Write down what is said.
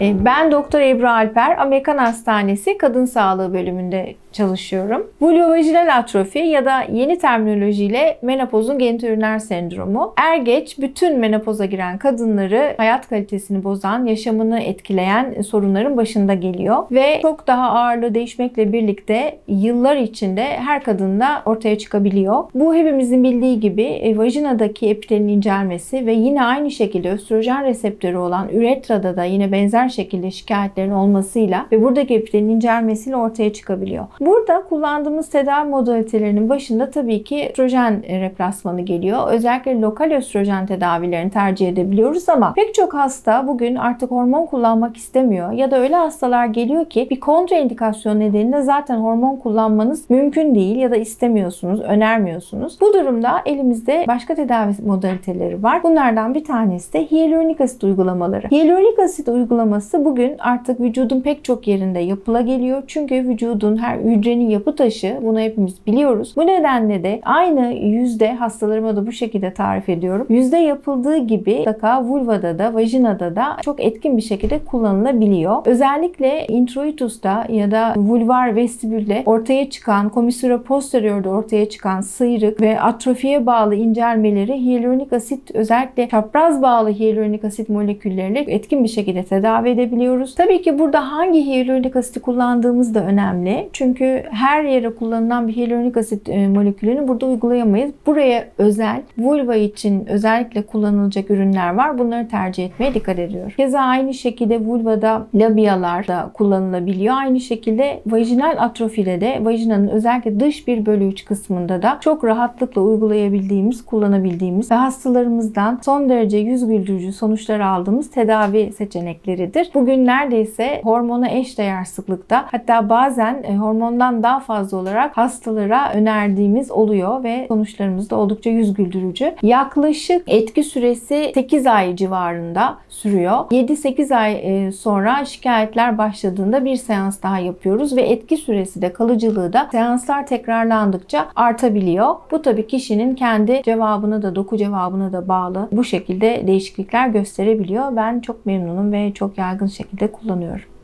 E, Ben Doktor Ebru Alper, Amerikan Hastanesi Kadın Sağlığı bölümünde çalışıyorum. Vulvovajinal atrofi ya da yeni terminolojiyle menopozun genitoüriner sendromu. Er geç bütün menopoza giren kadınları hayat kalitesini bozan, yaşamını etkileyen sorunların başında geliyor. Ve çok daha ağırlığı değişmekle birlikte yıllar içinde her kadında ortaya çıkabiliyor. Bu hepimizin bildiği gibi e, vajinadaki epitelin incelmesi ve yine aynı şekilde östrojen reseptörü olan üretrada da yine benzer şekilde şikayetlerin olmasıyla ve buradaki epitelin incelmesiyle ortaya çıkabiliyor. Burada kullandığımız tedavi modalitelerinin başında tabii ki östrojen e, replasmanı geliyor. Özellikle lokal östrojen tedavilerini tercih edebiliyoruz ama pek çok hasta bugün artık hormon kullanmak istemiyor ya da öyle hastalar geliyor ki bir kontraindikasyon nedeniyle zaten hormon kullanmanız mümkün değil ya da istemiyorsunuz, önermiyorsunuz. Bu durumda elimizde başka tedavi modaliteleri var. Bunlardan bir tanesi de hyaluronik asit uygulamaları. Hyaluronik asit uygulaması bugün artık vücudun pek çok yerinde yapıla geliyor. Çünkü vücudun her hücrenin yapı taşı bunu hepimiz biliyoruz. Bu nedenle de aynı yüzde hastalarıma da bu şekilde tarif ediyorum. Yüzde yapıldığı gibi mutlaka vulvada da vajinada da çok etkin bir şekilde kullanılabiliyor. Özellikle introitusta ya da vulvar vestibülde ortaya çıkan komissura posteriorda ortaya çıkan sıyrık ve atrofiye bağlı incelmeleri hyaluronik asit özellikle çapraz bağlı hyaluronik asit molekülleriyle etkin bir şekilde tedavi edebiliyoruz. Tabii ki burada hangi hyaluronik asiti kullandığımız da önemli. Çünkü her yere kullanılan bir hyaluronik asit e, molekülünü burada uygulayamayız. Buraya özel vulva için özellikle kullanılacak ürünler var. Bunları tercih etmeye dikkat ediyor. Keza aynı şekilde vulvada labiyalar da kullanılabiliyor. Aynı şekilde vajinal atrofide de vajinanın özellikle dış 1 bölü 3 kısmında da çok rahatlıkla uygulayabildiğimiz, kullanabildiğimiz ve hastalarımızdan son derece yüz güldürücü sonuçlar aldığımız tedavi seçenekleridir. Bugün neredeyse hormona eşdeğer sıklıkta hatta bazen e, hormondan daha fazla olarak hastalara önerdiğimiz oluyor ve sonuçlarımız da oldukça yüz güldürücü. Yaklaşık etki süresi 8 ay civarında sürüyor. 7-8 ay e, sonra şikayetler başladığında bir seans daha yapıyoruz ve etki süresi de kalıcılığı da seanslar tekrarlandıkça artabiliyor. Bu tabii kişinin kendi cevabına da doku cevabına da bağlı bu şekilde değişiklikler gösterebiliyor. Ben çok memnunum ve çok yaygın şekilde kullanıyorum.